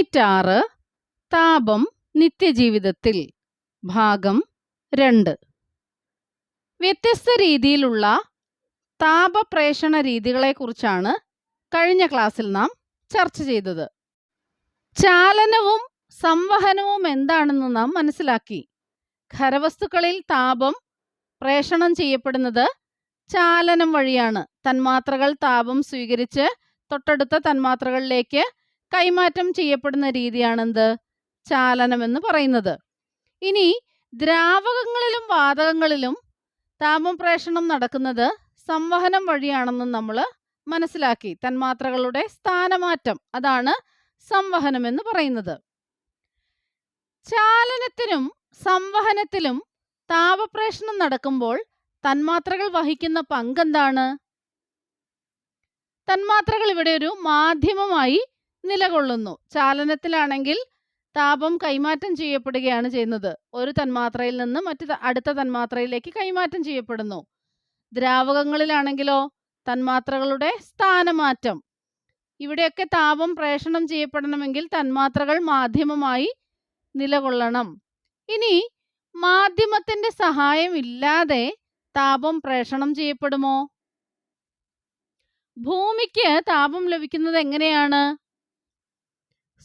Unit താപം നിത്യജീവിതത്തിൽ ഭാഗം രണ്ട്. വ്യത്യസ്ത രീതിയിലുള്ള താപപ്രേഷണ രീതികളെക്കുറിച്ചാണ് കഴിഞ്ഞ ക്ലാസ്സിൽ നാം ചർച്ച ചെയ്തത്. ചാലനവും സംവഹനവും എന്താണെന്ന് നാം മനസ്സിലാക്കി. ഖരവസ്തുക്കളിൽ താപം പ്രേഷണം ചെയ്യപ്പെടുന്നത് ചാലനം വഴിയാണ്. തന്മാത്രകൾ താപം സ്വീകരിച്ച് തൊട്ടടുത്ത തന്മാത്രകളിലേക്ക് കൈമാറ്റം ചെയ്യപ്പെടുന്ന രീതിയാണെന്ത്? ചാലനം എന്ന് പറയുന്നത്. ഇനി ദ്രാവകങ്ങളിലും വാതകങ്ങളിലും താപം പ്രേഷണം നടക്കുന്നത് സംവഹനം വഴിയാണെന്ന് നമ്മൾ മനസ്സിലാക്കി. തന്മാത്രകളുടെ സ്ഥാനമാറ്റം. അതാണ് സംവഹനം എന്ന് പറയുന്നത്. ചാലനത്തിനും സംവഹനത്തിലും താപപ്രേഷണം നടക്കുമ്പോൾ തന്മാത്രകൾ വഹിക്കുന്ന പങ്കെന്താണ്? തന്മാത്രകൾ ഇവിടെ ഒരു മാധ്യമമായി നിലകൊള്ളുന്നു. ചാലനത്തിലാണെങ്കിൽ താപം കൈമാറ്റം ചെയ്യപ്പെടുകയാണ് ചെയ്യുന്നത്. ഒരു തന്മാത്രയിൽ നിന്ന് മറ്റു അടുത്ത തന്മാത്രയിലേക്ക് കൈമാറ്റം ചെയ്യപ്പെടുന്നു. ദ്രാവകങ്ങളിലാണെങ്കിലോ തന്മാത്രകളുടെ സ്ഥാനമാറ്റം. ഇവിടെയൊക്കെ താപം പ്രേഷണം ചെയ്യപ്പെടണമെങ്കിൽ തന്മാത്രകൾ മാധ്യമമായി നിലകൊള്ളണം. ഇനി മാധ്യമത്തിന്റെ സഹായം ഇല്ലാതെ താപം പ്രേഷണം ചെയ്യപ്പെടുമോ? ഭൂമിക്ക് താപം ലഭിക്കുന്നത് എങ്ങനെയാണ്?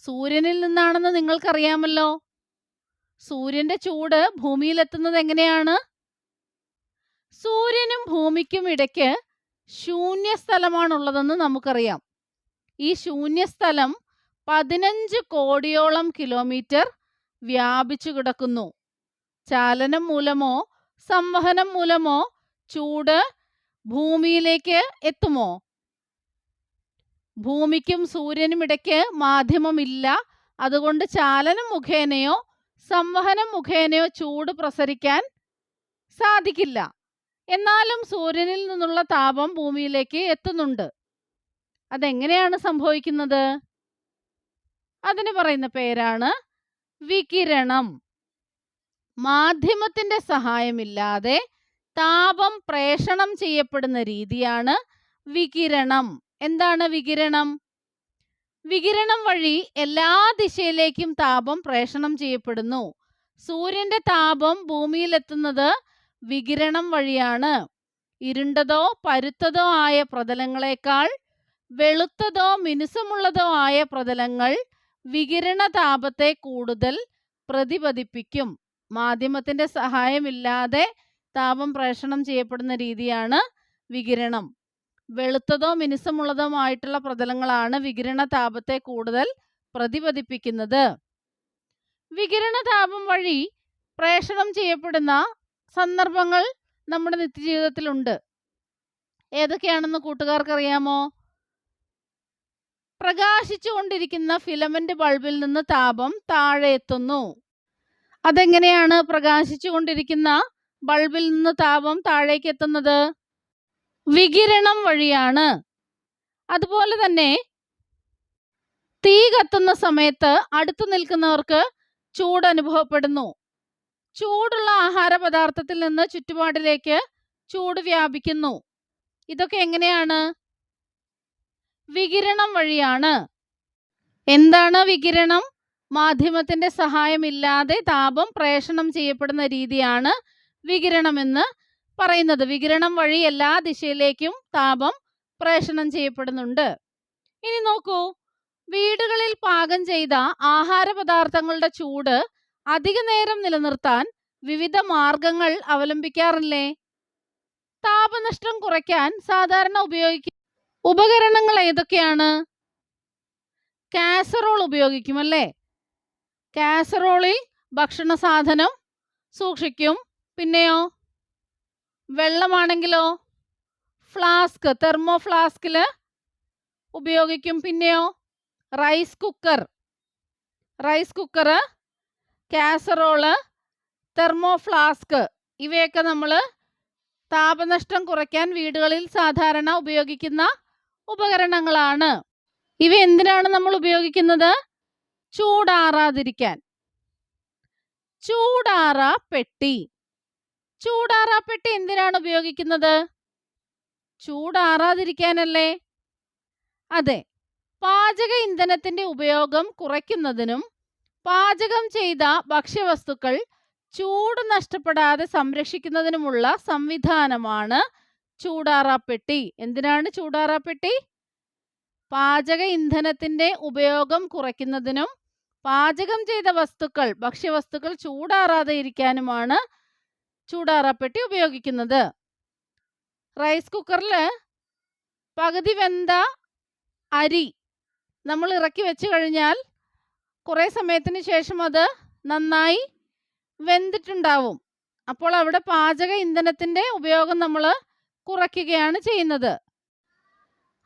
സൂര്യനിൽ നിന്നാണെന്ന് നിങ്ങൾക്കറിയാമല്ലോ. സൂര്യന്റെ ചൂട് ഭൂമിയിലെത്തുന്നത് എങ്ങനെയാണ്? സൂര്യനും ഭൂമിക്കും ഇടയ്ക്ക് ശൂന്യസ്ഥലമാണുള്ളതെന്ന് നമുക്കറിയാം. ഈ ശൂന്യസ്ഥലം പതിനഞ്ച് കോടിയോളം കിലോമീറ്റർ വ്യാപിച്ചു കിടക്കുന്നു. ചാലനം മൂലമോ സംവഹനം മൂലമോ ചൂട് ഭൂമിയിലേക്ക് എത്തുമോ? ഭൂമിക്കും സൂര്യനും ഇടയ്ക്ക് മാധ്യമമില്ല അതുകൊണ്ട് ചാലനം മുഖേനയോ സംവഹനം മുഖേനയോ ചൂട് പ്രസരിക്കാൻ സാധിക്കില്ല. എന്നാലും സൂര്യനിൽ നിന്നുള്ള താപം ഭൂമിയിലേക്ക് എത്തുന്നുണ്ട്. അതെങ്ങനെയാണ് സംഭവിക്കുന്നത്? അതിന് പറയുന്ന പേരാണ് വികിരണം. മാധ്യമത്തിന്റെ സഹായമില്ലാതെ താപം പ്രേഷണം ചെയ്യപ്പെടുന്ന രീതിയാണ് വികിരണം. എന്താണ് വികിരണം? വികിരണം വഴി എല്ലാ ദിശയിലേക്കും താപം പ്രേഷണം ചെയ്യപ്പെടുന്നു. സൂര്യന്റെ താപം ഭൂമിയിലെത്തുന്നത് വികിരണം വഴിയാണ്. ഇരുണ്ടതോ പരുത്തതോ ആയ പ്രതലങ്ങളെക്കാൾ വെളുത്തതോ മിനുസമുള്ളതോ ആയ പ്രതലങ്ങൾ വികിരണ താപത്തെ കൂടുതൽ പ്രതിപതിപ്പിക്കും. മാധ്യമത്തിന്റെ സഹായമില്ലാതെ താപം പ്രേഷണം ചെയ്യപ്പെടുന്ന രീതിയാണ് വികിരണം. വെളുത്തതോ മിനുസമുള്ളതോ ആയിട്ടുള്ള പ്രതലങ്ങളാണ് വികിരണ താപത്തെ കൂടുതൽ പ്രതിപതിപ്പിക്കുന്നത്. വികിരണ താപം വഴി പ്രേഷണം ചെയ്യപ്പെടുന്ന സന്ദർഭങ്ങൾ നമ്മുടെ നിത്യജീവിതത്തിലുണ്ട് ഏതൊക്കെയാണെന്ന് കൂട്ടുകാർക്ക് അറിയാമോ പ്രകാശിച്ചുകൊണ്ടിരിക്കുന്ന ഫിലമെന്റ് ബൾബിൽ നിന്ന് താപം താഴെ എത്തുന്നു. അതെങ്ങനെയാണ് പ്രകാശിച്ചുകൊണ്ടിരിക്കുന്ന ബൾബിൽ നിന്ന് താപം താഴേക്ക് എത്തുന്നത്? വികിരണം വഴിയാണ്. അതുപോലെ തന്നെ തീ കത്തുന്ന സമയത്ത് അടുത്തു നിൽക്കുന്നവർക്ക് ചൂട് അനുഭവപ്പെടുന്നു. ചൂടുള്ള ആഹാര പദാർത്ഥത്തിൽ നിന്ന് ചുറ്റുപാടിലേക്ക് ചൂട് വ്യാപിക്കുന്നു. ഇതൊക്കെ എങ്ങനെയാണ്? വികിരണം വഴിയാണ്. എന്താണ് വികിരണം? മാധ്യമത്തിന്റെ സഹായമില്ലാതെ താപം പ്രേഷണം ചെയ്യപ്പെടുന്ന രീതിയാണ് വികിരണം എന്ന് പറയുന്നത്. വികിരണം വഴി എല്ലാ ദിശയിലേക്കും താപം പ്രേഷണം ചെയ്യപ്പെടുന്നുണ്ട്. ഇനി നോക്കൂ. വീടുകളിൽ പാകം ചെയ്ത ആഹാര പദാർത്ഥങ്ങളുടെ ചൂട് അധിക നേരം നിലനിർത്താൻ വിവിധ മാർഗങ്ങൾ അവലംബിക്കാറില്ലേ? താപനഷ്ടം കുറയ്ക്കാൻ സാധാരണ ഉപയോഗിക്കുന്ന ഉപകരണങ്ങൾ ഏതൊക്കെയാണ്? കാസറോൾ ഉപയോഗിക്കും അല്ലേ? കാസറോളിൽ ഭക്ഷണ സാധനം സൂക്ഷിക്കും. പിന്നെയോ? വെള്ളമാണെങ്കിലോ? ഫ്ലാസ്ക് തെർമോ ഫ്ലാസ്കിൽ ഉപയോഗിക്കും പിന്നെയോ? Rice cooker. Rice cooker casserole thermo flask ഇവയൊക്കെ നമ്മൾ താപനഷ്ടം കുറയ്ക്കാൻ വീടുകളിൽ സാധാരണ ഉപയോഗിക്കുന്ന ഉപകരണങ്ങളാണ്. ഇവ എന്തിനാണ് നമ്മൾ ഉപയോഗിക്കുന്നത്? ചൂടാറാതിരിക്കാൻ. ചൂടാറ പെട്ടി. ചൂടാറാ പെട്ടി എന്തിനാണ് ഉപയോഗിക്കുന്നത്? ചൂടാറാതിരിക്കാനല്ലേ? അതെ പാചക ഇന്ധനത്തിന്റെ ഉപയോഗം കുറയ്ക്കുന്നതിനും പാചകം ചെയ്ത ഭക്ഷ്യവസ്തുക്കൾ ചൂട് നഷ്ടപ്പെടാതെ സംരക്ഷിക്കുന്നതിനുമുള്ള സംവിധാനമാണ് ചൂടാറാപ്പെട്ടി. എന്തിനാണ് ചൂടാറാപ്പെട്ടി? പാചക ഇന്ധനത്തിന്റെ ഉപയോഗം കുറയ്ക്കുന്നതിനും പാചകം ചെയ്ത വസ്തുക്കൾ ഭക്ഷ്യവസ്തുക്കൾ ചൂടാറാതെ ഇരിക്കാനുമാണ് ചൂടാറാപ്പെട്ടി ഉപയോഗിക്കുന്നത്. റൈസ് കുക്കറിൽ പകുതി വെന്ത അരി നമ്മൾ ഇറക്കി വെച്ച് കഴിഞ്ഞാൽ കുറേ സമയത്തിന് ശേഷം അത് നന്നായി വെന്തിട്ടുണ്ടാവും. അപ്പോൾ അവിടെ പാചക ഇന്ധനത്തിന്റെ ഉപയോഗം നമ്മൾ കുറയ്ക്കുകയാണ് ചെയ്യുന്നത്.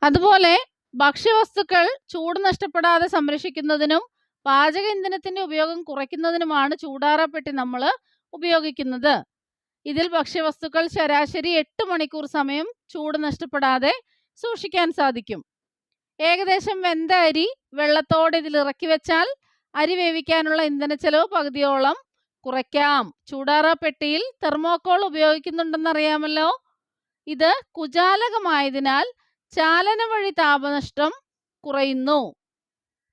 അതുപോലെ ഭക്ഷ്യവസ്തുക്കൾ ചൂട് നഷ്ടപ്പെടാതെ സംരക്ഷിക്കുന്നതിനും പാചക ഇന്ധനത്തിന്റെ ഉപയോഗം കുറയ്ക്കുന്നതിനുമാണ് ചൂടാറപ്പെട്ടി നമ്മൾ ഉപയോഗിക്കുന്നത്. ഇതിൽ ഭക്ഷ്യവസ്തുക്കൾ ശരാശരി എട്ട് മണിക്കൂർ സമയം ചൂട് നഷ്ടപ്പെടാതെ സൂക്ഷിക്കാൻ സാധിക്കും. ഏകദേശം വെന്ത അരി വെള്ളത്തോടെ ഇതിൽ ഇറക്കി വെച്ചാൽ അരി വേവിക്കാനുള്ള ഇന്ധന ചെലവ് പകുതിയോളം കുറയ്ക്കാം. ചൂടാറ ചൂടാറാപ്പെട്ടിയിൽ തെർമോക്കോൾ ഉപയോഗിക്കുന്നുണ്ടെന്നറിയാമല്ലോ? ഇത് കുജാലകമായതിനാൽ ചാലന വഴി താപനഷ്ടം കുറയുന്നു.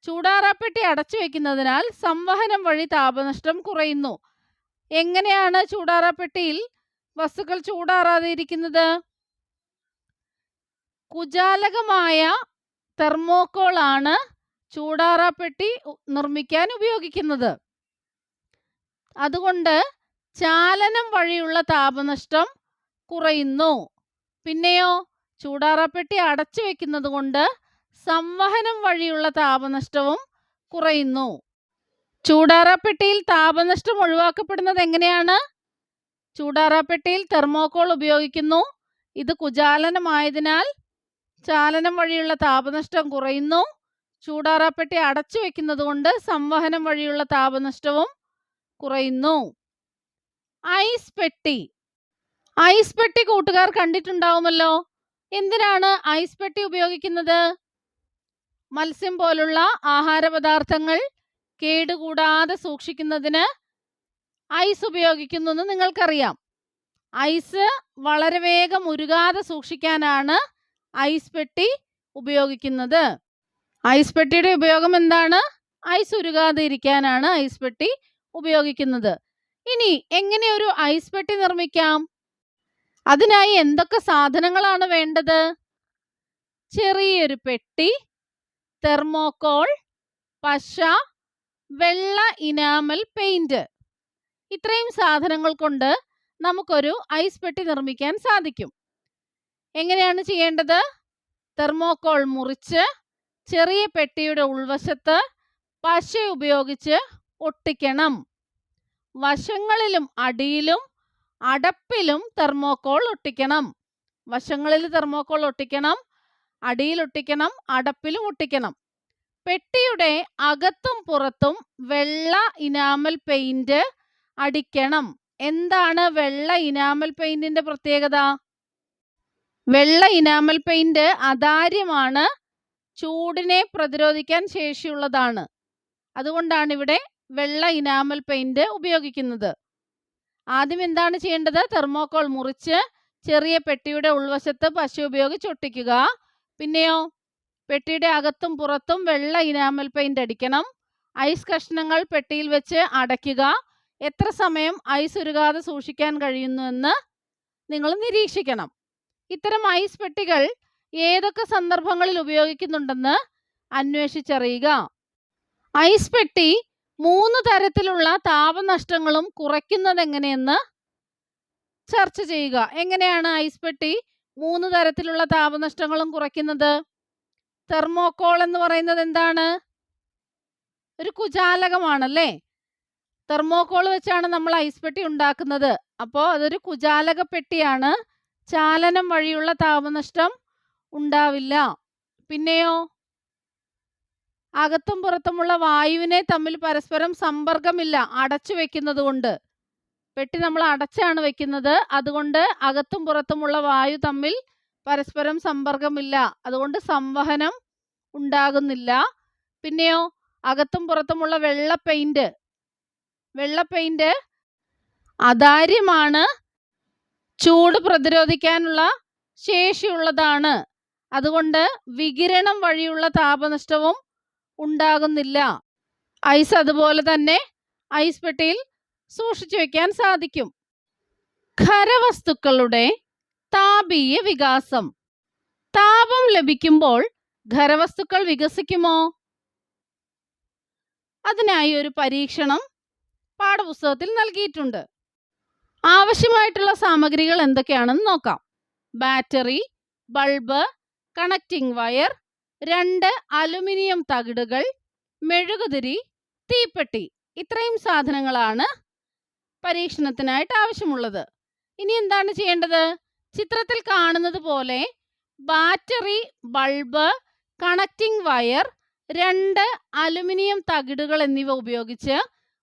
ചൂടാറാപ്പെട്ടി അടച്ചു വെക്കുന്നതിനാൽ സംവഹനം വഴി താപനഷ്ടം കുറയുന്നു. എങ്ങനെയാണ് ചൂടാറാപ്പെട്ടിയിൽ വസ്തുക്കൾ ചൂടാറാതെ ഇരിക്കുന്നത് കുജാലകമായ തെർമോക്കോൾ ആണ് ചൂടാറാപ്പെട്ടി നിർമ്മിക്കാൻ ഉപയോഗിക്കുന്നത്. അതുകൊണ്ട് ചാലനം വഴിയുള്ള താപനഷ്ടം കുറയുന്നു. പിന്നെയോ ചൂടാറാപ്പെട്ടി അടച്ചു വെക്കുന്നത് കൊണ്ട് സംവഹനം വഴിയുള്ള താപനഷ്ടവും കുറയുന്നു. ചൂടാറാപ്പെട്ടിയിൽ താപനഷ്ടം ഒഴിവാക്കപ്പെടുന്നത് എങ്ങനെയാണ്? ചൂടാറാപ്പെട്ടിയിൽ തെർമോക്കോൾ ഉപയോഗിക്കുന്നു. ഇത് കുജാലനമായതിനാൽ ചാലനം വഴിയുള്ള താപനഷ്ടം കുറയുന്നു. ചൂടാറാപ്പെട്ടി അടച്ചു വെക്കുന്നത് കൊണ്ട് സംവഹനം വഴിയുള്ള താപനഷ്ടവും കുറയുന്നു. ഐസ് പെട്ടി. ഐസ് പെട്ടി കൂട്ടുകാർ കണ്ടിട്ടുണ്ടാവുമല്ലോ. എന്തിനാണ് ഐസ് പെട്ടി ഉപയോഗിക്കുന്നത്? മത്സ്യം പോലുള്ള ആഹാരപദാർത്ഥങ്ങൾ കേടുകൂടാതെ സൂക്ഷിക്കുന്നതിന് ഐസ് ഉപയോഗിക്കുന്നു എന്ന് നിങ്ങൾക്കറിയാം. ഐസ് വളരെ വേഗം ഉരുകാതെ സൂക്ഷിക്കാനാണ് ഐസ് പെട്ടി ഉപയോഗിക്കുന്നത്. ഐസ് പെട്ടിയുടെ ഉപയോഗം എന്താണ്? ഐസ് ഉരുകാതെ ഇരിക്കാനാണ് ഐസ് പെട്ടി ഉപയോഗിക്കുന്നത്. ഇനി എങ്ങനെ ഒരു ഐസ് പെട്ടി നിർമ്മിക്കാം? അതിനായി എന്തൊക്കെ സാധനങ്ങളാണ് വേണ്ടത്? ചെറിയൊരു പെട്ടി തെർമോക്കോൾ പശ വെള്ള ഇനാമൽ പെയിന്റ് ഇത്രയും സാധനങ്ങൾ കൊണ്ട് നമുക്കൊരു ഐസ് പെട്ടി നിർമ്മിക്കാൻ സാധിക്കും. എങ്ങനെയാണ് ചെയ്യേണ്ടത്? തെർമോക്കോൾ മുറിച്ച് ചെറിയ പെട്ടിയുടെ ഉൾവശത്ത് പശ ഉപയോഗിച്ച് ഒട്ടിക്കണം. വശങ്ങളിലും അടിയിലും അടപ്പിലും തെർമോക്കോൾ ഒട്ടിക്കണം. വശങ്ങളിൽ തെർമോക്കോൾ ഒട്ടിക്കണം അടിയിൽ ഒട്ടിക്കണം അടപ്പിലും ഒട്ടിക്കണം. പെട്ടിയുടെ അകത്തും പുറത്തും വെള്ള ഇനാമൽ പെയിന്റ് അടിക്കണം. എന്താണ് വെള്ള ഇനാമൽ പെയിന്റിന്റെ പ്രത്യേകത? വെള്ള ഇനാമൽ പെയിന്റ് അതാര്യമാണ് ചൂടിനെ പ്രതിരോധിക്കാൻ ശേഷിയുള്ളതാണ്. അതുകൊണ്ടാണ് ഇവിടെ വെള്ള ഇനാമൽ പെയിന്റ് ഉപയോഗിക്കുന്നത്. ആദ്യം എന്താണ് ചെയ്യേണ്ടത്? തെർമോക്കോൾ മുറിച്ച് ചെറിയ പെട്ടിയുടെ ഉൾവശത്ത് പശ ഉപയോഗിച്ച് ഒട്ടിക്കുക. പിന്നെയോ പെട്ടിയുടെ അകത്തും പുറത്തും വെള്ള ഇനാമൽ പെയിന്റ് അടിക്കണം. ഐസ് കഷ്ണങ്ങൾ പെട്ടിയിൽ വെച്ച് അടയ്ക്കുക. എത്ര സമയം ഐസ് ഉരുകാതെ സൂക്ഷിക്കാൻ കഴിയുന്നുവെന്ന് നിങ്ങൾ നിരീക്ഷിക്കണം. ഇത്തരം ഐസ് പെട്ടികൾ ഏതൊക്കെ സന്ദർഭങ്ങളിൽ ഉപയോഗിക്കുന്നുണ്ടെന്ന് അന്വേഷിച്ചറിയുക. ഐസ് പെട്ടി മൂന്ന് തരത്തിലുള്ള താപനഷ്ടങ്ങളും കുറയ്ക്കുന്നത് എങ്ങനെയെന്ന് ചർച്ച ചെയ്യുക. എങ്ങനെയാണ് ഐസ് പെട്ടി മൂന്ന് തരത്തിലുള്ള താപനഷ്ടങ്ങളും കുറയ്ക്കുന്നത്? തെർമോക്കോൾ എന്ന് പറയുന്നത് എന്താണ്? ഒരു കുജാലകമാണല്ലേ തെർമോക്കോൾ വെച്ചാണ് നമ്മൾ ഐസ് പെട്ടി ഉണ്ടാക്കുന്നത്. അപ്പോൾ അതൊരു കുജാലക പെട്ടിയാണ്. ചാലനം വഴിയുള്ള താപനഷ്ടം ഉണ്ടാവില്ല. പിന്നെയോ? അകത്തും പുറത്തുമുള്ള വായുവിനെ തമ്മിൽ പരസ്പരം സമ്പർക്കമില്ല അടച്ചു വെക്കുന്നത് കൊണ്ട്. പെട്ടി നമ്മൾ അടച്ചാണ് വെക്കുന്നത്. അതുകൊണ്ട് അകത്തും പുറത്തുമുള്ള വായു തമ്മിൽ പരസ്പരം സമ്പർക്കമില്ല. അതുകൊണ്ട് സംവഹനം ഉണ്ടാകുന്നില്ല. പിന്നെയോ അകത്തും പുറത്തുമുള്ള വെള്ള പെയിന്റ് വെള്ള പെയിന്റ് അതാര്യമാണ് ചൂട് പ്രതിരോധിക്കാനുള്ള ശേഷിയുള്ളതാണ്. അതുകൊണ്ട് വികിരണം വഴിയുള്ള താപനഷ്ടവും ഉണ്ടാകുന്നില്ല. ഐസ് അതുപോലെ തന്നെ ഐസ് പെട്ടിയിൽ സൂക്ഷിച്ചു വയ്ക്കാൻ സാധിക്കും. ഖരവസ്തുക്കളുടെ താപീയ വികാസം. താപം ലഭിക്കുമ്പോൾ ഖരവസ്തുക്കൾ വികസിക്കുമോ? അതിനായി ഒരു പരീക്ഷണം പാഠപുസ്തകത്തിൽ നൽകിയിട്ടുണ്ട്. ആവശ്യമായിട്ടുള്ള സാമഗ്രികൾ എന്തൊക്കെയാണെന്ന് നോക്കാം. ബാറ്ററി ബൾബ് കണക്റ്റിംഗ് വയർ രണ്ട് അലുമിനിയം തകിടുകൾ മെഴുകുതിരി തീപ്പെട്ടി. ഇത്രയും സാധനങ്ങളാണ് പരീക്ഷണത്തിനായിട്ട് ആവശ്യമുള്ളത്. ഇനി എന്താണ് ചെയ്യേണ്ടത്? ചിത്രത്തിൽ കാണുന്നത് പോലെ ബാറ്ററി ബൾബ് കണക്റ്റിംഗ് വയർ രണ്ട് അലുമിനിയം തകിടുകൾ എന്നിവ ഉപയോഗിച്ച്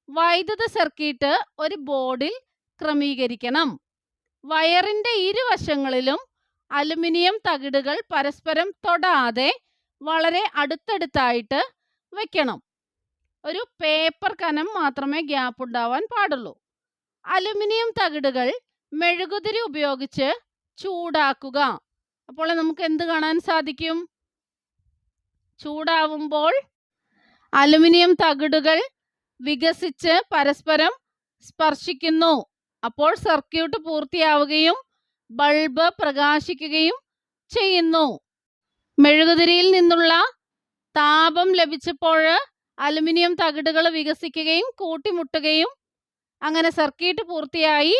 വൈദ്യുത സർക്യൂട്ട് ഒരു ബോർഡിൽ ക്രമീകരിക്കണം. വയറിന്റെ ഇരുവശങ്ങളിലും അലുമിനിയം തകിടുകൾ പരസ്പരം തൊടാതെ വളരെ അടുത്തടുത്തായിട്ട് വെക്കണം. ഒരു പേപ്പർ കനം മാത്രമേ ഗ്യാപ്പ് ഉണ്ടാവാൻ പാടുള്ളൂ. അലുമിനിയം തകിടുകൾ മെഴുകുതിരി ഉപയോഗിച്ച് ചൂടാക്കുക. അപ്പോൾ നമുക്ക് എന്ത് കാണാൻ സാധിക്കും? ചൂടാവുമ്പോൾ അലുമിനിയം തകിടുകൾ വികസിച്ച് പരസ്പരം സ്പർശിക്കുന്നു. അപ്പോൾ സർക്യൂട്ട് പൂർത്തിയാവുകയും ബൾബ് പ്രകാശിക്കുകയും ചെയ്യുന്നു. മെഴുകുതിരിയിൽ നിന്നുള്ള താപം ലഭിച്ചപ്പോൾ അലുമിനിയം തകിടുകൾ വികസിക്കുകയും കൂട്ടിമുട്ടുകയും അങ്ങനെ സർക്യൂട്ട് പൂർത്തിയായി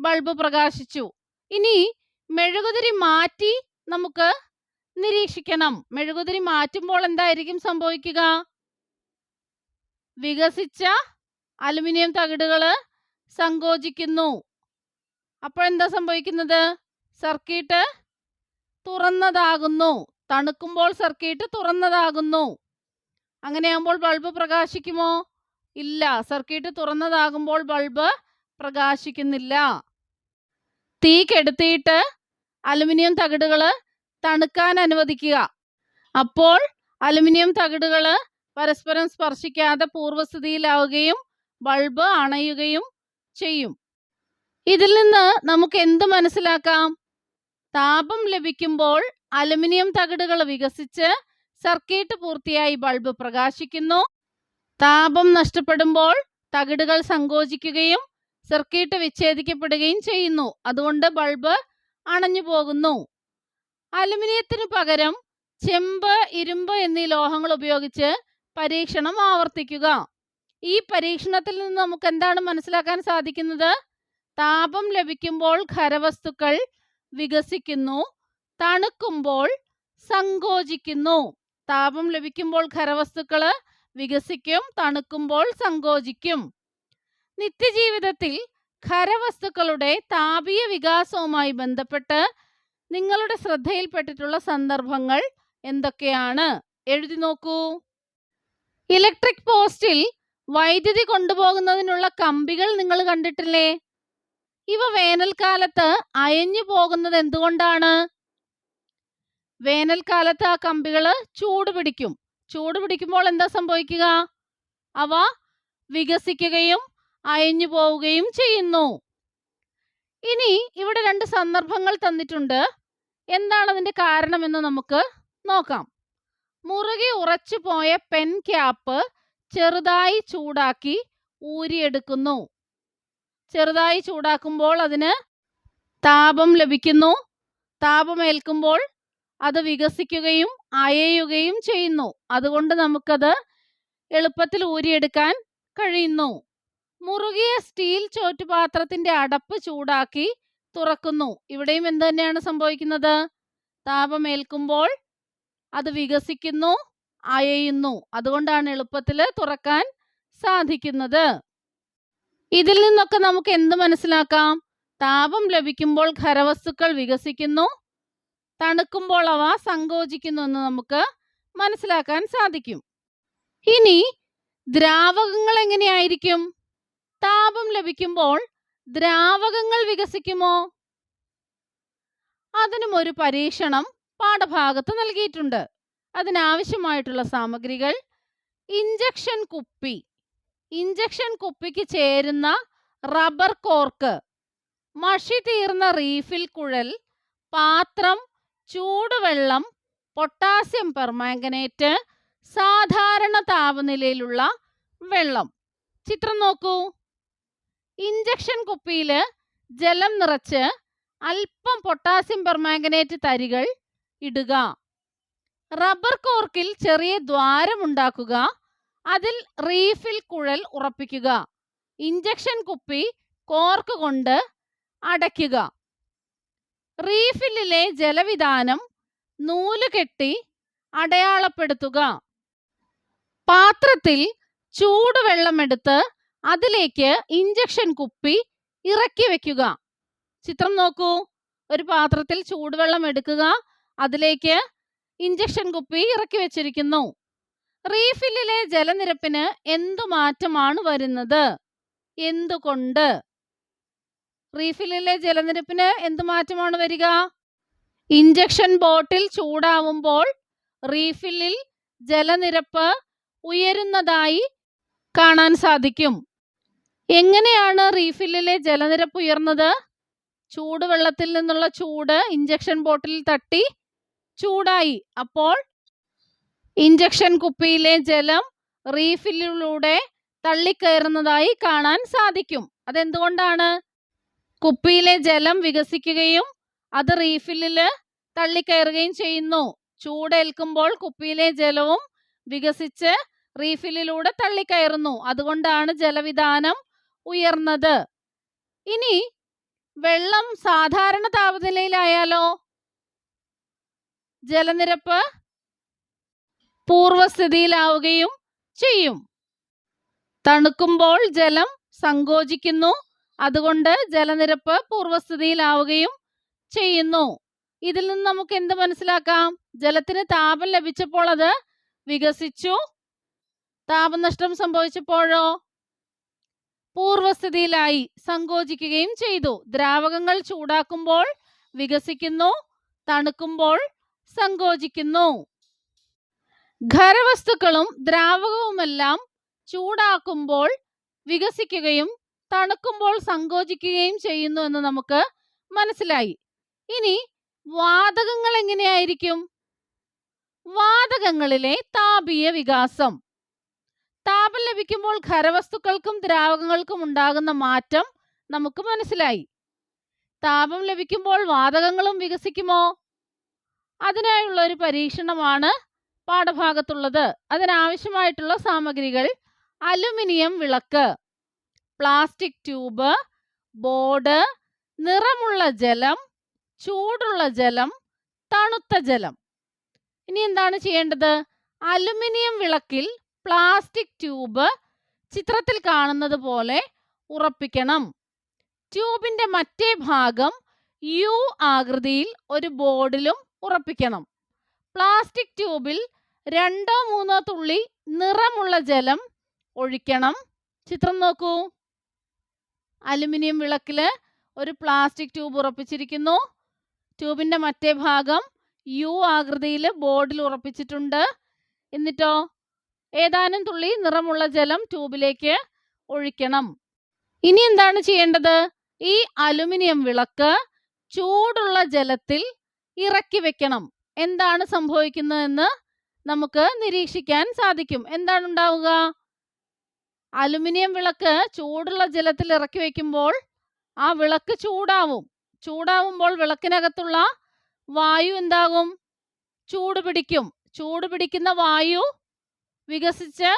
ബൾബ് പ്രകാശിച്ചു. ഇനി മെഴുകുതിരി മാറ്റി നമുക്ക് നിരീക്ഷിക്കണം. മെഴുകുതിരി മാറ്റുമ്പോൾ എന്തായിരിക്കും സംഭവിക്കുക? വികസിച്ച അലുമിനിയം തകിടുകൾ സങ്കോചിക്കുന്നു. അപ്പോഴെന്താ സംഭവിക്കുന്നത്? സർക്യൂട്ട് തുറന്നതാകുന്നു. തണുക്കുമ്പോൾ സർക്യൂട്ട് തുറന്നതാകുന്നു. അങ്ങനെയാകുമ്പോൾ ബൾബ് പ്രകാശിക്കുമോ? ഇല്ല. സർക്യൂട്ട് തുറന്നതാകുമ്പോൾ ബൾബ് പ്രകാശിക്കുന്നില്ല. തീ കെടുത്തിയിട്ട് അലുമിനിയം തകിടുകൾ തണുക്കാൻ അനുവദിക്കുക. അപ്പോൾ അലുമിനിയം തകിടുകൾ പരസ്പരം സ്പർശിക്കാതെ പൂർവസ്ഥിതിയിലാവുകയും ബൾബ് അണയുകയും ചെയ്യും. ഇതിൽ നിന്ന് നമുക്ക് എന്ത് മനസ്സിലാക്കാം? താപം ലഭിക്കുമ്പോൾ അലുമിനിയം തകിടുകൾ വികസിച്ച് സർക്യൂട്ട് പൂർത്തിയായി ബൾബ് പ്രകാശിക്കുന്നു. താപം നഷ്ടപ്പെടുമ്പോൾ തകിടുകൾ സങ്കോചിക്കുകയും സർക്യൂട്ട് വിച്ഛേദിക്കപ്പെടുകയും ചെയ്യുന്നു. അതുകൊണ്ട് ബൾബ് അണഞ്ഞു പോകുന്നു. അലുമിനിയത്തിന് പകരം ചെമ്പ് ഇരുമ്പ് എന്നീ ലോഹങ്ങൾ ഉപയോഗിച്ച് പരീക്ഷണം ആവർത്തിക്കുക. ഈ പരീക്ഷണത്തിൽ നിന്ന് നമുക്ക് എന്താണ് മനസ്സിലാക്കാൻ സാധിക്കുന്നത്? താപം ലഭിക്കുമ്പോൾ ഖരവസ്തുക്കൾ വികസിക്കുന്നു തണുക്കുമ്പോൾ സങ്കോചിക്കുന്നു. താപം ലഭിക്കുമ്പോൾ ഖരവസ്തുക്കൾ വികസിക്കും തണുക്കുമ്പോൾ സങ്കോചിക്കും. നിത്യജീവിതത്തിൽ ഖരവസ്തുക്കളുടെ താപീയ വികാസവുമായി ബന്ധപ്പെട്ട് നിങ്ങളുടെ ശ്രദ്ധയിൽപ്പെട്ടിട്ടുള്ള സന്ദർഭങ്ങൾ എന്തൊക്കെയാണ്? എഴുതി നോക്കൂ. ഇലക്ട്രിക് പോസ്റ്റിൽ വൈദ്യുതി കൊണ്ടുപോകുന്നതിനുള്ള കമ്പികൾ നിങ്ങൾ കണ്ടിട്ടില്ലേ? ഇവ വേനൽക്കാലത്ത് അയഞ്ഞു പോകുന്നത് എന്തുകൊണ്ടാണ്? വേനൽക്കാലത്ത് ആ കമ്പികൾ ചൂട് പിടിക്കും. ചൂട് പിടിക്കുമ്പോൾ എന്താ സംഭവിക്കുക? അവ വികസിക്കുകയും അയഞ്ഞു പോവുകയും ചെയ്യുന്നു. ഇനി ഇവിടെ രണ്ട് സന്ദർഭങ്ങൾ തന്നിട്ടുണ്ട്. എന്താണ് അതിന്റെ കാരണമെന്ന് നമുക്ക് നോക്കാം. മുറുകെ ഉറച്ചു പോയ പെൻ ക്യാപ്പ് ചെറുതായി ചൂടാക്കി ഊരിയെടുക്കുന്നു. ചെറുതായി ചൂടാക്കുമ്പോൾ അതിന് താപം ലഭിക്കുന്നു. താപമേൽക്കുമ്പോൾ അത് വികസിക്കുകയും അയയുകയും ചെയ്യുന്നു. അതുകൊണ്ട് നമുക്കത് എളുപ്പത്തിൽ ഊരിയെടുക്കാൻ കഴിയുന്നു. മുറുകിയ സ്റ്റീൽ ചോറ്റുപാത്രത്തിന്റെ അടപ്പ് ചൂടാക്കി തുറക്കുന്നു. ഇവിടെയും എന്ത് തന്നെയാണ് സംഭവിക്കുന്നത്? താപമേൽക്കുമ്പോൾ അത് വികസിക്കുന്നു അയയുന്നു. അതുകൊണ്ടാണ് എളുപ്പത്തിൽ തുറക്കാൻ സാധിക്കുന്നത്. ഇതിൽ നിന്നൊക്കെ നമുക്ക് എന്ത് മനസ്സിലാക്കാം? താപം ലഭിക്കുമ്പോൾ ഖരവസ്തുക്കൾ വികസിക്കുന്നു തണുക്കുമ്പോൾ അവ സങ്കോചിക്കുന്നു എന്ന് നമുക്ക് മനസ്സിലാക്കാൻ സാധിക്കും. ഇനി ദ്രാവകങ്ങൾ എങ്ങനെയായിരിക്കും? താപം ലഭിക്കുമ്പോൾ ദ്രാവകങ്ങൾ വികസിക്കുമോ? അതിനും ഒരു പരീക്ഷണം പാഠഭാഗത്ത് നൽകിയിട്ടുണ്ട്. അതിനാവശ്യമായിട്ടുള്ള സാമഗ്രികൾ ഇഞ്ചക്ഷൻ കുപ്പി. ഇഞ്ചക്ഷൻ കുപ്പിക്ക് ചേരുന്ന റബ്ബർ കോർക്ക്. മഷി തീർന്ന റീഫിൽ കുഴൽ പാത്രം ചൂടുവെള്ളം പൊട്ടാസ്യം പെർമാംഗനേറ്റ് സാധാരണ താപനിലയിലുള്ള വെള്ളം. ചിത്രം നോക്കൂ. ഇഞ്ചക്ഷൻ കുപ്പിയിൽ ജലം നിറച്ച് അല്പം പൊട്ടാസ്യം പെർമാംഗനേറ്റ് തരികൾ ഇടുക. റബ്ബർ കോർക്കിൽ ചെറിയ ദ്വാരമുണ്ടാക്കുക അതിൽ റീഫിൽ കുഴൽ ഉറപ്പിക്കുക. ഇഞ്ചക്ഷൻ കുപ്പി കോർക്ക് കൊണ്ട് അടയ്ക്കുക. റീഫില്ലിലെ ജലവിധാനം നൂൽ കെട്ടി അടയാളപ്പെടുത്തുക. പാത്രത്തിൽ ചൂടുവെള്ളമെടുത്ത് അതിലേക്ക് ഇഞ്ചക്ഷൻ കുപ്പി ഇറക്കി വെക്കുക. ചിത്രം നോക്കൂ. ഒരു പാത്രത്തിൽ ചൂടുവെള്ളം എടുക്കുക. അതിലേക്ക് ഇഞ്ചക്ഷൻ കുപ്പി ഇറക്കി വെച്ചിരിക്കുന്നു. റീഫില്ലിലെ ജലനിരപ്പിന് എന്തു മാറ്റമാണ് വരുന്നത്? എന്തുകൊണ്ട്? റീഫില്ലിലെ ജലനിരപ്പിന് എന്തു മാറ്റമാണ് വരിക? ഇഞ്ചക്ഷൻ ബോട്ടിൽ ചൂടാവുമ്പോൾ റീഫില്ലിൽ ജലനിരപ്പ് ഉയരുന്നതായി കാണാൻ സാധിക്കും. എങ്ങനെയാണ് റീഫില്ലിലെ ജലനിരപ്പ് ഉയർന്നത്? ചൂടുവെള്ളത്തിൽ നിന്നുള്ള ചൂട് ഇഞ്ചക്ഷൻ ബോട്ടിൽ തട്ടി ചൂടായി. അപ്പോൾ ഇഞ്ചക്ഷൻ കുപ്പിയിലെ ജലം റീഫില്ലിലൂടെ തള്ളിക്കയറുന്നതായി കാണാൻ സാധിക്കും. അതെന്തുകൊണ്ടാണ്? കുപ്പിയിലെ ജലം വികസിക്കുകയും അത് റീഫില്ലിൽ തള്ളിക്കയറുകയും ചെയ്യുന്നു. ചൂടേൽക്കുമ്പോൾ കുപ്പിയിലെ ജലവും വികസിച്ച് റീഫില്ലിലൂടെ തള്ളിക്കയറുന്നു. അതുകൊണ്ടാണ് ജലവിധാനം ഉയർന്നത്. ഇനി വെള്ളം സാധാരണ താപനിലയിലായാലോ? ജലനിരപ്പ് പൂർവസ്ഥിതിയിലാവുകയും ചെയ്യും. തണുക്കുമ്പോൾ ജലം സങ്കോചിക്കുന്നു. അതുകൊണ്ട് ജലനിരപ്പ് പൂർവസ്ഥിതിയിലാവുകയും ചെയ്യുന്നു. ഇതിൽ നിന്ന് നമുക്ക് എന്ത് മനസ്സിലാക്കാം? ജലത്തിന് താപം ലഭിച്ചപ്പോൾ അത് വികസിച്ചു. താപനഷ്ടം സംഭവിച്ചപ്പോഴോ? പൂർവസ്ഥിതിയിലായി സങ്കോചിക്കുകയും ചെയ്തു. ദ്രാവകങ്ങൾ ചൂടാക്കുമ്പോൾ വികസിക്കുന്നു തണുക്കുമ്പോൾ സങ്കോചിക്കുന്നു. ഖരവസ്തുക്കളും ദ്രാവകവുമെല്ലാം ചൂടാക്കുമ്പോൾ വികസിക്കുകയും തണുക്കുമ്പോൾ സങ്കോചിക്കുകയും ചെയ്യുന്നു എന്ന് നമുക്ക് മനസ്സിലായി. ഇനി വാതകങ്ങൾ എങ്ങനെയായിരിക്കും വാതകങ്ങളിലെ താപീയ വികാസം. താപം ലഭിക്കുമ്പോൾ ഖരവസ്തുക്കൾക്കും ദ്രാവകങ്ങൾക്കും ഉണ്ടാകുന്ന മാറ്റം നമുക്ക് മനസ്സിലായി. താപം ലഭിക്കുമ്പോൾ വാതകങ്ങളും വികസിക്കുമോ? അതിനായുള്ള ഒരു പരീക്ഷണമാണ് പാഠഭാഗത്തുള്ളത്. അതിനാവശ്യമായിട്ടുള്ള സാമഗ്രികൾ അലുമിനിയം വിളക്ക് പ്ലാസ്റ്റിക് ട്യൂബ് ബോർഡ് നിറമുള്ള ജലം ചൂടുള്ള ജലം തണുത്ത ജലം. ഇനി എന്താണ് ചെയ്യേണ്ടത്? അലുമിനിയം വിളക്കിൽ പ്ലാസ്റ്റിക് ട്യൂബ് ചിത്രത്തിൽ കാണുന്നത് പോലെ ഉറപ്പിക്കണം. ട്യൂബിന്റെ മറ്റേ ഭാഗം യു ആകൃതിയിൽ ഒരു ബോർഡിലും ഉറപ്പിക്കണം. പ്ലാസ്റ്റിക് ട്യൂബിൽ രണ്ടോ മൂന്നോ തുള്ളി നിറമുള്ള ജലം ഒഴിക്കണം. ചിത്രം നോക്കൂ. അലുമിനിയം വിളക്കിൽ ഒരു പ്ലാസ്റ്റിക് ട്യൂബ് ഉറപ്പിച്ചിരിക്കുന്നു. ട്യൂബിന്റെ മറ്റേ ഭാഗം യു ആകൃതിയിൽ ബോർഡിൽ ഉറപ്പിച്ചിട്ടുണ്ട്. എന്നിട്ടോ? ഏതാനും തുള്ളി നിറമുള്ള ജലം ട്യൂബിലേക്ക് ഒഴിക്കണം. ഇനി എന്താണ് ചെയ്യേണ്ടത്? ഈ അലുമിനിയം വിളക്ക് ചൂടുള്ള ജലത്തിൽ ഇറക്കി വെക്കണം. എന്താണ് സംഭവിക്കുന്നതെന്ന് നമുക്ക് നിരീക്ഷിക്കാൻ സാധിക്കും. എന്താണ് ഉണ്ടാവുക? അലുമിനിയം വിളക്ക് ചൂടുള്ള ജലത്തിൽ ഇറക്കി വെക്കുമ്പോൾ ആ വിളക്ക് ചൂടാവും. ചൂടാവുമ്പോൾ വിളക്കിനകത്തുള്ള വായു എന്താകും? ചൂട് പിടിക്കും. ചൂട് പിടിക്കുന്ന വായു വികസിച്ച്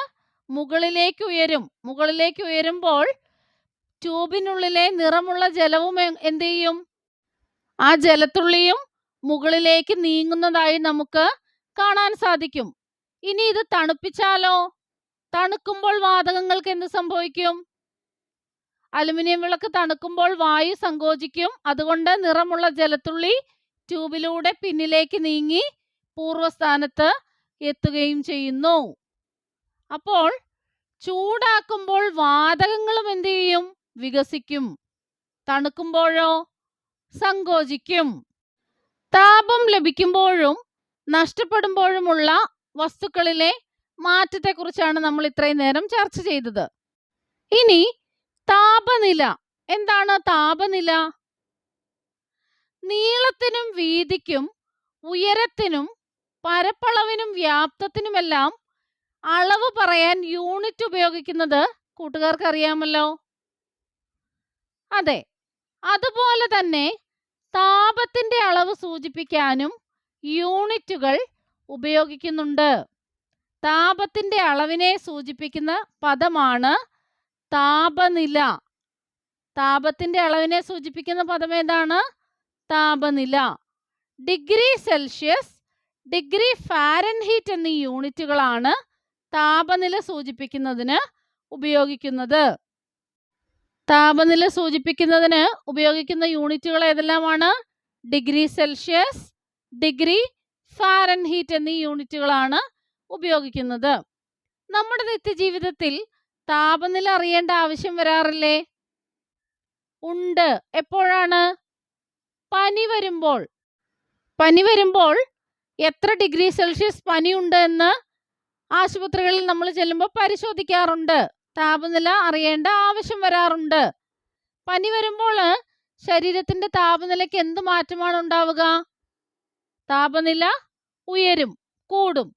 മുകളിലേക്ക് ഉയരും. മുകളിലേക്ക് ഉയരുമ്പോൾ ട്യൂബിനുള്ളിലെ നിറമുള്ള ജലവും എന്ത് ചെയ്യും ആ ജലത്തുള്ളിയും മുകളിലേക്ക് നീങ്ങുന്നതായി നമുക്ക് കാണാൻ സാധിക്കും. ഇനി ഇത് തണുപ്പിച്ചാലോ? തണുക്കുമ്പോൾ വാതകങ്ങൾക്ക് എന്ത് സംഭവിക്കും? അലുമിനിയം വിളക്ക് തണുക്കുമ്പോൾ വായു സങ്കോചിക്കും. അതുകൊണ്ട് നിറമുള്ള ജലത്തുള്ളി ട്യൂബിലൂടെ പിന്നിലേക്ക് നീങ്ങി പൂർവസ്ഥാനത്ത് എത്തുകയും ചെയ്യുന്നു. അപ്പോൾ ചൂടാക്കുമ്പോൾ വാതകങ്ങളും എന്ത് ചെയ്യും? വികസിക്കും. തണുക്കുമ്പോഴോ സങ്കോചിക്കും. താപം ലഭിക്കുമ്പോഴും നഷ്ടപ്പെടുമ്പോഴുമുള്ള വസ്തുക്കളിലെ മാറ്റത്തെക്കുറിച്ചാണ് നമ്മൾ ഇത്രയും നേരം ചർച്ച ചെയ്തത്. ഇനി താപനില. എന്താണ് താപനില? നീളത്തിനും വീതിക്കും ഉയരത്തിനും പരപ്പളവിനും വ്യാപ്തത്തിനുമെല്ലാം അളവ് പറയാൻ യൂണിറ്റ് ഉപയോഗിക്കുന്നത് കൂട്ടുകാർക്ക് അറിയാമല്ലോ അതെ. അതുപോലെ തന്നെ താപത്തിന്റെ അളവ് സൂചിപ്പിക്കാനും യൂണിറ്റുകൾ ഉപയോഗിക്കുന്നുണ്ട്. താപത്തിന്റെ അളവിനെ സൂചിപ്പിക്കുന്ന പദമാണ് താപനില. താപത്തിന്റെ അളവിനെ സൂചിപ്പിക്കുന്ന പദം ഏതാണ് താപനില. ഡിഗ്രി സെൽഷ്യസ് ഡിഗ്രി ഫാരൻഹീറ്റ് എന്നീ യൂണിറ്റുകളാണ് താപനില സൂചിപ്പിക്കുന്നതിന് ഉപയോഗിക്കുന്നത്. താപനില സൂചിപ്പിക്കുന്നതിന് ഉപയോഗിക്കുന്ന യൂണിറ്റുകൾ ഏതെല്ലാമാണ്? ഡിഗ്രി സെൽഷ്യസ് ഡിഗ്രി ഫാരൻഹീറ്റ് എന്നീ യൂണിറ്റുകളാണ് ഉപയോഗിക്കുന്നത്. നമ്മുടെ നിത്യജീവിതത്തിൽ താപനില അറിയേണ്ട ആവശ്യം വരാറില്ലേ? ഉണ്ട്. എപ്പോഴാണ്? പനി വരുമ്പോൾ. പനി വരുമ്പോൾ എത്ര ഡിഗ്രി സെൽഷ്യസ് പനിയുണ്ട് എന്ന് ആശുപത്രികളിൽ നമ്മൾ ചെല്ലുമ്പോൾ പരിശോധിക്കാറുണ്ട്. താപനില അറിയേണ്ട ആവശ്യം വരാറുണ്ട്. പനി വരുമ്പോൾ ശരീരത്തിന്റെ താപനിലയ്ക്ക് എന്ത് മാറ്റമാണ് ഉണ്ടാവുക? താപനില ഉയരും കൂടും.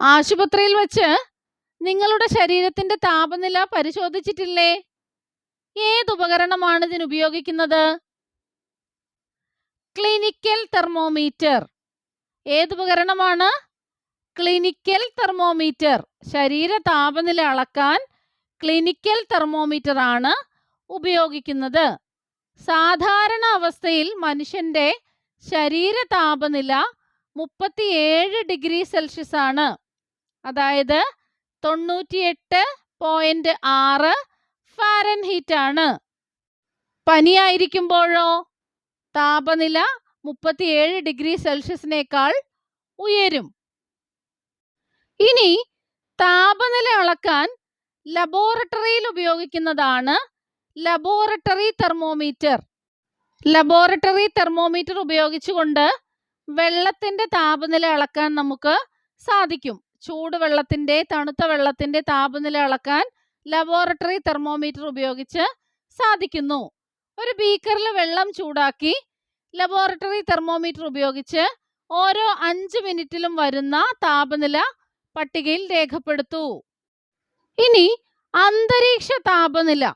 ആശുപത്രിയിൽ വെച്ച് നിങ്ങളുടെ ശരീരത്തിന്റെ താപനില പരിശോധിച്ചിട്ടില്ലേ? ഏത് ഉപകരണമാണ് ഇതിന് ഉപയോഗിക്കുന്നത്? Clinical thermometer. ഏത് ഉപകരണമാണ് ക്ലിനിക്കൽ തെർമോമീറ്റർ ശരീര താപനില അളക്കാൻ ക്ലിനിക്കൽ തെർമോമീറ്റർ ആണ് ഉപയോഗിക്കുന്നത്. സാധാരണ അവസ്ഥയിൽ മനുഷ്യന്റെ ശരീര താപനില മുപ്പത്തിയേഴ് ഡിഗ്രി സെൽഷ്യസ് ആണ്. അതായത് തൊണ്ണൂറ്റിയെട്ട് പോയിന്റ് ആറ് ഫാരൻഹീറ്റ് ആണ്. പനിയായിരിക്കുമ്പോഴോ താപനില മുപ്പത്തിയേഴ് ഡിഗ്രി സെൽഷ്യസിനേക്കാൾ ഉയരും. ഇനി താപനില അളക്കാൻ ലബോറട്ടറിയിൽ ഉപയോഗിക്കുന്നതാണ് ലബോറട്ടറി തെർമോമീറ്റർ ലബോറട്ടറി തെർമോമീറ്റർ ഉപയോഗിച്ചുകൊണ്ട് വെള്ളത്തിന്റെ താപനില അളക്കാൻ നമുക്ക് സാധിക്കും. ചൂടുവെള്ളത്തിന്റെ തണുത്ത വെള്ളത്തിന്റെ താപനില അളക്കാൻ ലബോറട്ടറി തെർമോമീറ്റർ ഉപയോഗിച്ച് സാധിക്കുന്നു. ഒരു ബീക്കറിൽ വെള്ളം ചൂടാക്കി ലബോറട്ടറി തെർമോമീറ്റർ ഉപയോഗിച്ച് ഓരോ അഞ്ച് മിനിറ്റിലും വരുന്ന താപനില പട്ടികയിൽ രേഖപ്പെടുത്തൂ. ഇനി അന്തരീക്ഷ താപനില.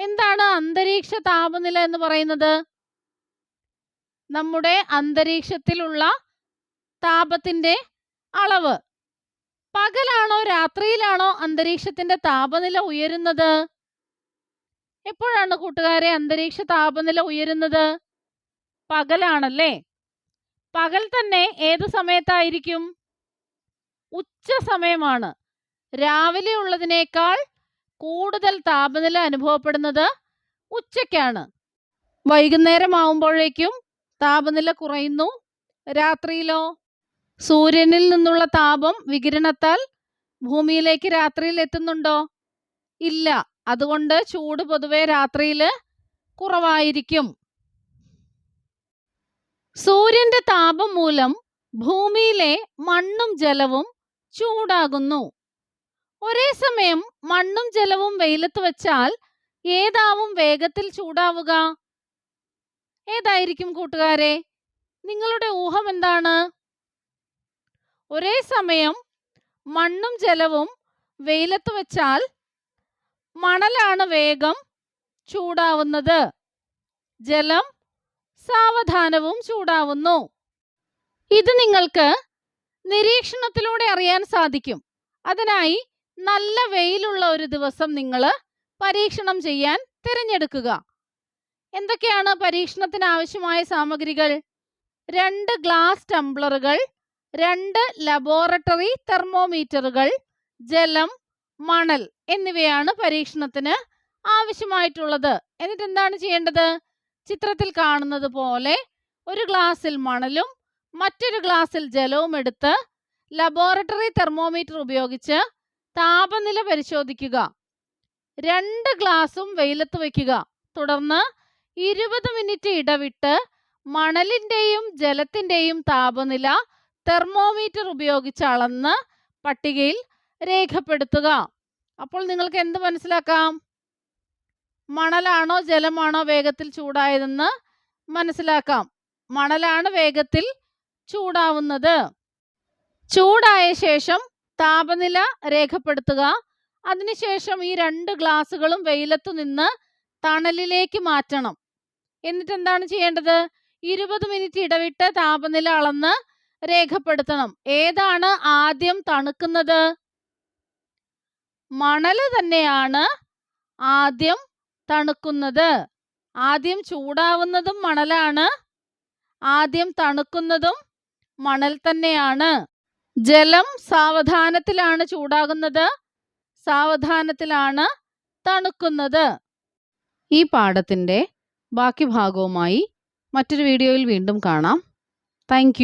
എന്താണ് അന്തരീക്ഷ താപനില എന്ന് പറയുന്നത്? നമ്മുടെ അന്തരീക്ഷത്തിലുള്ള താപത്തിന്റെ അളവ്. പകലാണോ രാത്രിയിലാണോ അന്തരീക്ഷത്തിന്റെ താപനില ഉയരുന്നത്? എപ്പോഴാണ് കൂട്ടുകാരെ അന്തരീക്ഷ താപനില ഉയരുന്നത്? പകലാണല്ലേ? പകൽ തന്നെ ഏത് സമയത്തായിരിക്കും? ഉച്ച സമയമാണ് രാവിലെ ഉള്ളതിനേക്കാൾ കൂടുതൽ താപനില അനുഭവപ്പെടുന്നത് ഉച്ചയ്ക്കാണ്. വൈകുന്നേരം ആവുമ്പോഴേക്കും താപനില കുറയുന്നു. രാത്രിയിലോ? സൂര്യനിൽ നിന്നുള്ള താപം വികിരണത്താൽ ഭൂമിയിലേക്ക് രാത്രിയിൽ എത്തുന്നുണ്ടോ? ഇല്ല. അതുകൊണ്ട് ചൂട് പൊതുവെ രാത്രിയിൽ കുറവായിരിക്കും. സൂര്യന്റെ താപം മൂലം ഭൂമിയിലെ മണ്ണും ജലവും ചൂടാകുന്നു. ഒരേ സമയം മണ്ണും ജലവും വെയിലത്ത് വെച്ചാൽ ഏതാവും വേഗത്തിൽ ചൂടാവുക? ഏതായിരിക്കും കൂട്ടുകാരെ? നിങ്ങളുടെ ഊഹം എന്താണ്? ഒരേ സമയം മണ്ണും ജലവും വെയിലത്ത് വെച്ചാൽ മണലാണ് വേഗം ചൂടാവുന്നത്. ജലം സാവധാനവും ചൂടാവുന്നു. ഇത് നിങ്ങൾക്ക് നിരീക്ഷണത്തിലൂടെ അറിയാൻ സാധിക്കും. അതിനായി നല്ല വെയിലുള്ള ഒരു ദിവസം നിങ്ങൾ പരീക്ഷണം ചെയ്യാൻ തിരഞ്ഞെടുക്കുക. എന്തൊക്കെയാണ് പരീക്ഷണത്തിന് ആവശ്യമായ സാമഗ്രികൾ? രണ്ട് ഗ്ലാസ് ടംബ്ലറുകൾ രണ്ട് ലബോറട്ടറി തെർമോമീറ്ററുകൾ ജലം മണൽ എന്നിവയാണ് പരീക്ഷണത്തിന് ആവശ്യമായിട്ടുള്ളത്. എന്നിട്ട് എന്താണ് ചെയ്യേണ്ടത്? ചിത്രത്തിൽ കാണുന്നത് പോലെ ഒരു ഗ്ലാസ്സിൽ മണലും മറ്റൊരു ഗ്ലാസ്സിൽ ജലവും എടുത്ത് ലബോറട്ടറി തെർമോമീറ്റർ ഉപയോഗിച്ച് താപനില പരിശോധിക്കുക. രണ്ട് ഗ്ലാസും വെയിലത്ത് വയ്ക്കുക. തുടർന്ന് ഇരുപത് മിനിറ്റ് ഇടവിട്ട് മണലിന്റെയും ജലത്തിന്റെയും താപനില തെർമോമീറ്റർ ഉപയോഗിച്ച് അളന്ന് പട്ടികയിൽ രേഖപ്പെടുത്തുക. അപ്പോൾ നിങ്ങൾക്ക് എന്ത് മനസ്സിലാക്കാം? മണലാണോ ജലമാണോ വേഗത്തിൽ ചൂടായതെന്ന് മനസ്സിലാക്കാം. മണലാണ് വേഗത്തിൽ ചൂടാവുന്നത്. ചൂടായ ശേഷം താപനില രേഖപ്പെടുത്തുക. അതിനുശേഷം ഈ രണ്ട് ഗ്ലാസ്സുകളും വെയിലത്തു നിന്ന് തണലിലേക്ക് മാറ്റണം. എന്നിട്ട് എന്താണ് ചെയ്യേണ്ടത്? ഇരുപത് മിനിറ്റ് ഇടവിട്ട് താപനില അളന്ന് രേഖപ്പെടുത്തണം. ഏതാണ് ആദ്യം തണുക്കുന്നത്? മണൽ തന്നെയാണ് ആദ്യം തണുക്കുന്നത്. ആദ്യം ചൂടാവുന്നതും മണലാണ്. ആദ്യം തണുക്കുന്നതും മണൽ തന്നെയാണ്. ജലം സാവധാനത്തിലാണ് ചൂടാകുന്നത്. സാവധാനത്തിലാണ് തണുക്കുന്നത്. ഈ പാഠത്തിന്റെ ബാക്കി ഭാഗവുമായി മറ്റൊരു വീഡിയോയിൽ വീണ്ടും കാണാം. താങ്ക്